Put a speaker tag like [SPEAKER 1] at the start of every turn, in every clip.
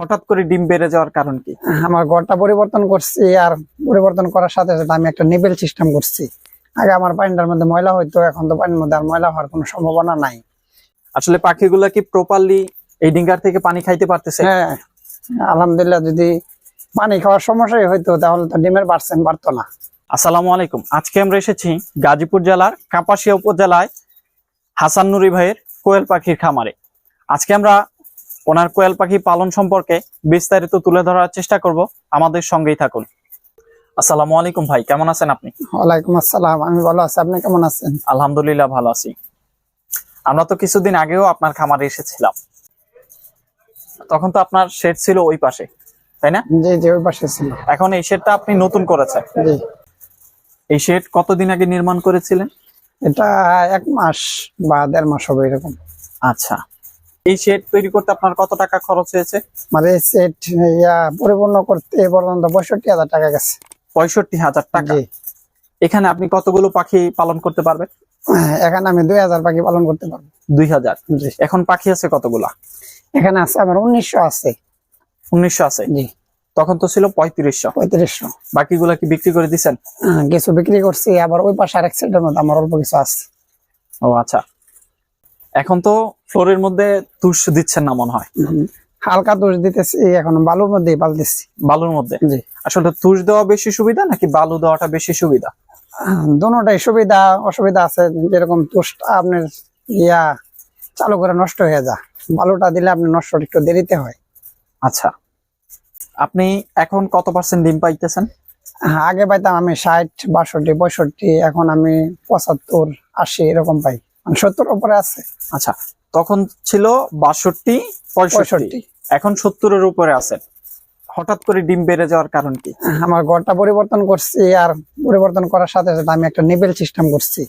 [SPEAKER 1] হঠাৎ করে ডিম বেড়ে যাওয়ার কারণ কি?
[SPEAKER 2] আমার ঘরটা পরিবর্তন করছি আর পরিবর্তন করার সাথে সাথে আমি একটা নেবেল সিস্টেম করছি। আগে আমার পানিটার মধ্যে ময়লা হইতো এখন তো পানির মধ্যে আর ময়লা হওয়ার কোনো সম্ভাবনা নাই।
[SPEAKER 1] আসলে পাখিগুলা কি প্রপারলি এই ডিঙ্গার থেকে পানি খাইতে পারতেছে?
[SPEAKER 2] হ্যাঁ আলহামদুলিল্লাহ যদি পানি খাওয়ার সমস্যাই হইতো তাহলে তো ডিমের পার্সেন্ট বাড়তো না।
[SPEAKER 1] আসসালামু আলাইকুম। আজকে আমরা এসেছি গাজীপুর জেলার কাপাসিয়া উপজেলায় হাসান নুরি ভাইয়ের কোয়েল পাখির খামারে। আজকে আমরা ওনার কোয়েল পাখি পালন সম্পর্কে বিস্তারিত তুলে ধরার চেষ্টা করব। আমাদের সঙ্গেই থাকুন। আসসালামু আলাইকুম ভাই কেমন আছেন আপনি?
[SPEAKER 2] ওয়ালাইকুম আসসালাম আমি ভালো আছি। আপনি কেমন আছেন?
[SPEAKER 1] আলহামদুলিল্লাহ ভালো আছি। আমরা তো কিছুদিন আগেও আপনার খামারে এসেছিলাম। তখন তো আপনার শেড ছিল ওই পাশে তাই না?
[SPEAKER 2] জি জি ওই পাশে ছিল।
[SPEAKER 1] এখন এই শেডটা আপনি নতুন করেছেন।
[SPEAKER 2] জি।
[SPEAKER 1] এই শেড কতদিন আগে নির্মাণ করেছিলেন?
[SPEAKER 2] এটা এক মাস বা দেড় মাস হবে এরকম।
[SPEAKER 1] আচ্ছা। এই শেড তৈরি করতে আপনার কত টাকা খরচ হয়েছে?
[SPEAKER 2] মানে সেট ইয়া পরিপূর্ণ করতে পর্যন্ত পঁয়ষট্টি হাজার টাকা গেছে।
[SPEAKER 1] পঁয়ষট্টি হাজার টাকা।
[SPEAKER 2] জি।
[SPEAKER 1] এখানে আপনি কতগুলো পাখি পালন করতে পারবেন?
[SPEAKER 2] এখানে আমি দুই হাজার পাখি পালন করতে পারব।
[SPEAKER 1] দুই হাজার। এখন পাখি আছে কতগুলা?
[SPEAKER 2] এখানে আছে আমার উনিশশো আছে।
[SPEAKER 1] উনিশশো আছে?
[SPEAKER 2] জি।
[SPEAKER 1] তখন তো ছিল পঁয়ত্রিশশো।
[SPEAKER 2] পঁয়ত্রিশশো।
[SPEAKER 1] বাকিগুলা কি বিক্রি করে দিছেন?
[SPEAKER 2] আহ, কিছু বিক্রি করছি আবার ওই পাশে আরেক সাইডের মধ্যে আমার অল্প কিছু আছে।
[SPEAKER 1] ও আচ্ছা। এখন তো ফ্লোরের মধ্যে তুষ দিচ্ছেন না মনে হয়।
[SPEAKER 2] হালকা তুষ দিতেছি এখন বালুর মধ্যেই পালতেছি।
[SPEAKER 1] বালুর মধ্যে?
[SPEAKER 2] জি।
[SPEAKER 1] আসলে তুষ দেওয়া বেশি সুবিধা নাকি বালু দেওয়াটা বেশি সুবিধা?
[SPEAKER 2] দোনোটাই সুবিধা অসুবিধা আছে যেরকম তুষটা আপনার ইয়া চালু করে নষ্ট হয়ে যায়। বালুটা দিলে আপনি নষ্ট একটু দেরিতে হয়।
[SPEAKER 1] আচ্ছা। আপনি এখন কত পার্সেন্ট ডিম পাইতেছেন?
[SPEAKER 2] আগে পাইতাম আমি ষাট বাষট্টি পঁয়ষট্টি এখন আমি পঁচাত্তর আশি এরকম পাই। সত্তর উপরে আছে।
[SPEAKER 1] আচ্ছা তখন ছিল বাষট্টি পঁয়ষট্টি। এখন সত্তরের উপরে আছে। হঠাৎ করে ডিম বেড়ে যাওয়ার কারণ কি?
[SPEAKER 2] আমার ঘরটা পরিবর্তন করছি আর পরিবর্তন করার সাথে সাথে আমি একটা নেবেল সিস্টেম করছি।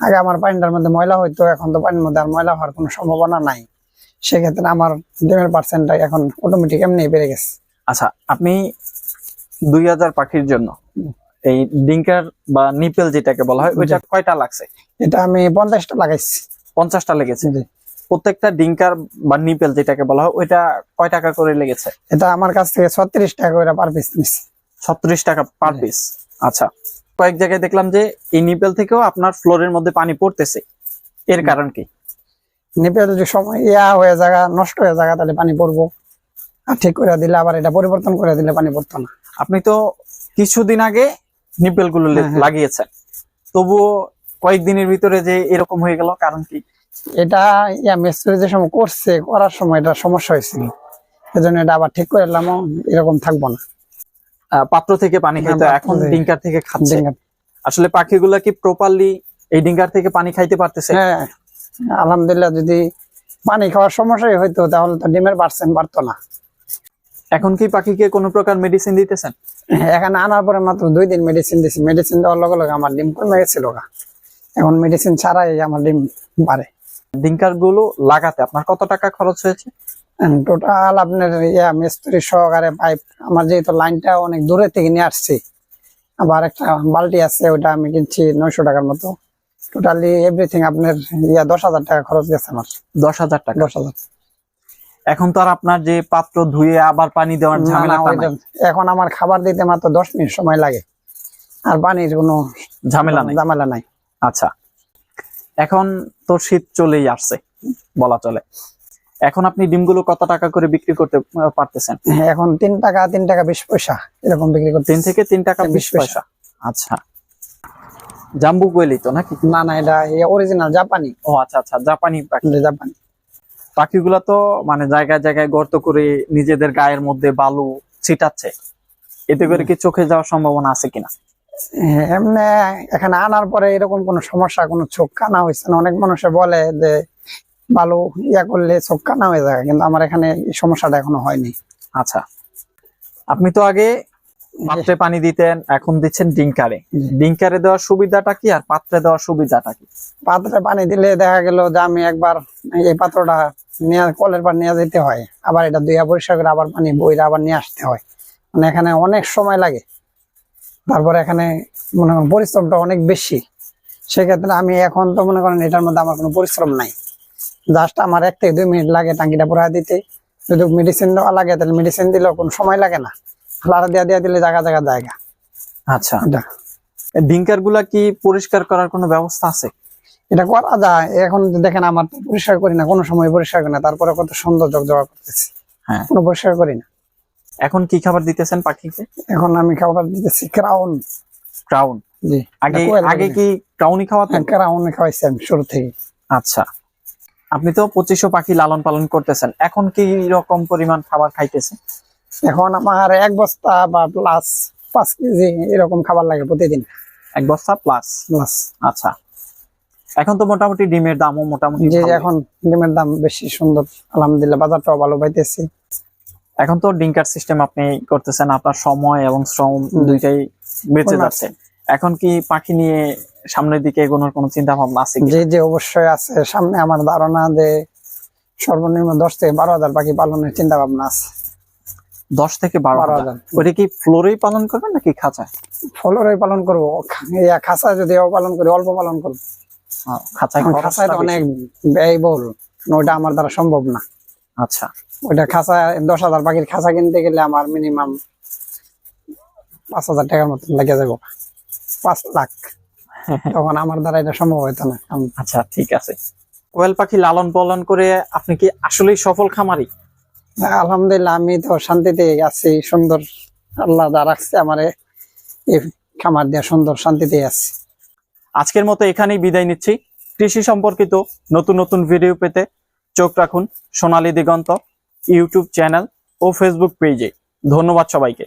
[SPEAKER 2] আগে আমার পানিটার মধ্যে ময়লা হইতো এখন তো পানির মধ্যে আর ময়লা হওয়ার কোনো সম্ভাবনা নাই। সেক্ষেত্রে আমার ডিমের পার্সেন্টটা এখন অটোমেটিক এমনি বেড়ে গেছে।
[SPEAKER 1] আচ্ছা আপনি দুই হাজার পাখির জন্য এই ডিঙ্কার বা নিপেল যেটাকে বলা হয় ওইটা কয়টা লাগছে?
[SPEAKER 2] এটা আমি পঞ্চাশটা লাগাইছি।
[SPEAKER 1] পঞ্চাশটা লেগেছে। প্রত্যেকটা ডিঙ্কার বা নিপেল যেটাকে বলা হয় ওইটা কয় টাকা করে লেগেছে?
[SPEAKER 2] এটা আমার কাছ থেকে ছত্রিশ টাকা করে পার পিস নিচ্ছি
[SPEAKER 1] ছত্রিশ টাকা পার পিস আচ্ছা কয়েক জায়গায় দেখলাম যে এই নিপেল থেকেও আপনার ফ্লোরের মধ্যে পানি পড়তেছে। এর কারণ কি?
[SPEAKER 2] নিপেল যদি সময় ইয়া হয়ে জায়গা নষ্ট হয়ে জায়গা তাহলে পানি পড়ব। আর ঠিক করে দিলে আবার এটা পরিবর্তন করে দিলে পানি পড়তো না।
[SPEAKER 1] আপনি তো কিছুদিন আগে নিপেলগুলো
[SPEAKER 2] হ্যাঁ, হ্যাঁ।
[SPEAKER 1] লাগিয়েছেন তবুও কয়েকদিনের ভিতরে যে এরকম হয়ে গেল কারণ কি?
[SPEAKER 2] এটা ইয়া মিস্ত্রি যে সময় করছে করার সময় এটা সমস্যা হয়েছিল। এজন্য এটা আবার ঠিক করে এলাম এরকম থাকব না।
[SPEAKER 1] পাত্র থেকে পানি
[SPEAKER 2] হ্যাঁ,
[SPEAKER 1] খাইতো এখন ডিঙ্কার থেকে খাচ্ছে। আসলে পাখিগুলা কি প্রপারলি এই ডিঙ্কার থেকে পানি খাইতে পারতেছে?
[SPEAKER 2] হ্যাঁ আলহামদুলিল্লাহ যদি পানি খাওয়ার সমস্যাই হইতো তাহলে তো ডিমের পার্সেন্ট বাড়তো না।
[SPEAKER 1] এখন কি পাখিকে কোনো প্রকার মেডিসিন দিতেছেন?
[SPEAKER 2] এখানে আনার পরে মাত্র দুই দিন মেডিসিন দিছি। মেডিসিন দেওয়ার লগে লগে আমার ডিম কমে গেছিল এখন মেডিসিন ছাড়াই আমার ডিম বাড়ে।
[SPEAKER 1] ডিঙ্কারগুলো লাগাতে আপনার কত টাকা খরচ হয়েছে?
[SPEAKER 2] টোটাল আপনার ইয়া মিস্ত্রি সহকারে পাইপ আমার যেহেতু লাইনটা অনেক দূরে থেকে নিয়ে আসছি আবার একটা বালতি আছে ওটা আমি কিনছি নয়শো টাকার মতো। টোটালি এভরিথিং আপনার ইয়া দশ হাজার টাকা খরচ গেছে আমার।
[SPEAKER 1] দশ হাজার টাকা।
[SPEAKER 2] দশ হাজার।
[SPEAKER 1] এখন তো আর আপনার যে পাত্র ধুয়ে আবার পানি দেওয়ার ঝামেলা
[SPEAKER 2] এখন আমার খাবার দিতে মাত্র দশ মিনিট সময় লাগে। আর পানির কোনো
[SPEAKER 1] ঝামেলা নাই।
[SPEAKER 2] ঝামেলা নাই।
[SPEAKER 1] আচ্ছা। এখন তো শীত চলেই আসছে বলা চলে। এখন আপনি ডিমগুলো কত টাকা করে বিক্রি করতে পারতেছেন?
[SPEAKER 2] এখন তিন টাকা তিন টাকা বিশ পয়সা এরকম বিক্রি করতে
[SPEAKER 1] তিন থেকে তিন টাকা বিশ।
[SPEAKER 2] পয়সা।
[SPEAKER 1] আচ্ছা। জাম্বু কোয়েলি তো নাকি?
[SPEAKER 2] না না এটা অরিজিনাল জাপানি
[SPEAKER 1] ও আচ্ছা আচ্ছা জাপানি
[SPEAKER 2] জাপানি
[SPEAKER 1] পাখিগুলা তো মানে জায়গায় জায়গায় গর্ত করে নিজেদের গায়ের মধ্যে বালু ছিটাচ্ছে। এতে করে কি চোখে যাওয়ার সম্ভাবনা আছে কিনা?
[SPEAKER 2] হ্যাঁ, এমনি এখানে আনার পরে এরকম কোনো সমস্যা কোনো চোখ কানা হয়েছে না। অনেক মানুষে বলে যে বালু ইয়া করলে চোখ কানা হয়ে যায় কিন্তু আমার এখানে এই সমস্যাটা এখনও হয়নি।
[SPEAKER 1] আচ্ছা। আপনি তো আগে পাত্রে পানি দিতেন এখন দিচ্ছেন ডিঙ্কারে। ডিঙ্কারে দেওয়ার সুবিধাটা কি আর পাত্রে দেওয়ার সুবিধাটা কি?
[SPEAKER 2] পাত্রে পানি দিলে দেখা গেল যে আমি একবার এই পাত্রটা কলের পার নিয়ে যেতে হয়। আবার এটা দুইয়া পরিষ্কার করে আবার পানি বইরা আবার নিয়ে আসতে হয়। মানে এখানে অনেক সময় লাগে। তারপরে এখানে মনে করেন পরিশ্রমটা অনেক বেশি। সেক্ষেত্রে আমি এখন তো মনে করেন এটার মধ্যে আমার কোনো পরিশ্রম নাই। জাস্ট আমার এক থেকে দুই মিনিট লাগে টাঙ্কিটা ভরা দিতে। যদি মেডিসিন দেওয়া লাগে তাহলে মেডিসিন দিলেও কোনো সময় লাগে না। লাড়া দিয়া দিয়া দিলে জায়গা জায়গা জায়গা।
[SPEAKER 1] আচ্ছা।
[SPEAKER 2] এটা।
[SPEAKER 1] ডিঙ্কারগুলা কি পরিষ্কার করার কোনো ব্যবস্থা আছে?
[SPEAKER 2] এটা করা যায়। এখন দেখেন আমার পরিষ্কার করি না কোনো সময় পরিষ্কার করি না। তারপরে কত সুন্দর জগজগা করতেছি।
[SPEAKER 1] হ্যাঁ।
[SPEAKER 2] কোনো পরিষ্কার করি না।
[SPEAKER 1] এখন কি খাবার দিতেছেন পাখিকে?
[SPEAKER 2] এখন আমি খাবার দিতেছি ক্রাউন
[SPEAKER 1] ক্রাউন
[SPEAKER 2] জি।
[SPEAKER 1] আগে আগে কি ক্রাউনই খাওয়াতেন?
[SPEAKER 2] ক্রাউন খাওয়াইছি আমি শুরু থেকে
[SPEAKER 1] আচ্ছা। আপনি তো পঁচিশশো পাখি লালন পালন করতেছেন। এখন কি রকম পরিমাণ খাবার খাইতেছে
[SPEAKER 2] এখন আমার এক বস্তা বা প্লাস পাঁচ কেজি এরকম খাবার লাগে প্রতিদিন।
[SPEAKER 1] এক বস্তা প্লাস
[SPEAKER 2] প্লাস
[SPEAKER 1] আচ্ছা। এখন তো মোটামুটি ডিমের দামও মোটামুটি
[SPEAKER 2] এখন ডিমের দাম বেশি সুন্দর আলহামদুলিল্লাহ বাজারটাও ভালো পাইতেছি।
[SPEAKER 1] এখন তো ডিঙ্কার সিস্টেম আপনি করতেছেন আপনার সময় এবং শ্রম দুইটাই বেঁচে যাচ্ছে। এখন কি পাখি নিয়ে সামনের দিকে এগোনোর কোনো চিন্তা ভাবনা আছে?
[SPEAKER 2] যে যে অবশ্যই আছে। সামনে আমার ধারণা যে সর্বনিম্ন দশ থেকে বারো হাজার পাখি পালনের চিন্তা ভাবনা আছে।
[SPEAKER 1] দশ থেকে বারো হাজার? ওইটা কি ফ্লোরেই পালন করবেন নাকি খাঁচায়?
[SPEAKER 2] ফলরই পালন করব। ইয়া খাঁচা যদি পালন করি অল্প পালন করব।
[SPEAKER 1] খাঁচায়
[SPEAKER 2] খাঁচায় অনেক ব্যয়বহুল ওইটা আমার দ্বারা সম্ভব না।
[SPEAKER 1] আচ্ছা।
[SPEAKER 2] ওইটা খাঁচা দশ হাজার পাখির খাঁচা কিনতে গেলে আমার মিনিমাম পাঁচ হাজার টাকার মতন লেগে যাব। পাঁচ লাখ। তখন আমার দ্বারা এটা সম্ভব না।
[SPEAKER 1] আচ্ছা ঠিক আছে। কোয়েল পাখি লালন পালন করে আপনি কি আসলেই সফল খামারি?
[SPEAKER 2] আলহামদুলিল্লাহ আমি তো শান্তিতে আছি সুন্দর আল্লাহ যা রাখছে আমারে এই খামার দিয়ে সুন্দর শান্তিতে আছি।
[SPEAKER 1] আজকের মতো এখানেই বিদায় নিচ্ছি। কৃষি সম্পর্কিত নতুন নতুন ভিডিও পেতে চোখ রাখুন সোনালী দিগন্ত ইউটিউব চ্যানেল ও ফেসবুক পেজে। ধন্যবাদ সবাইকে।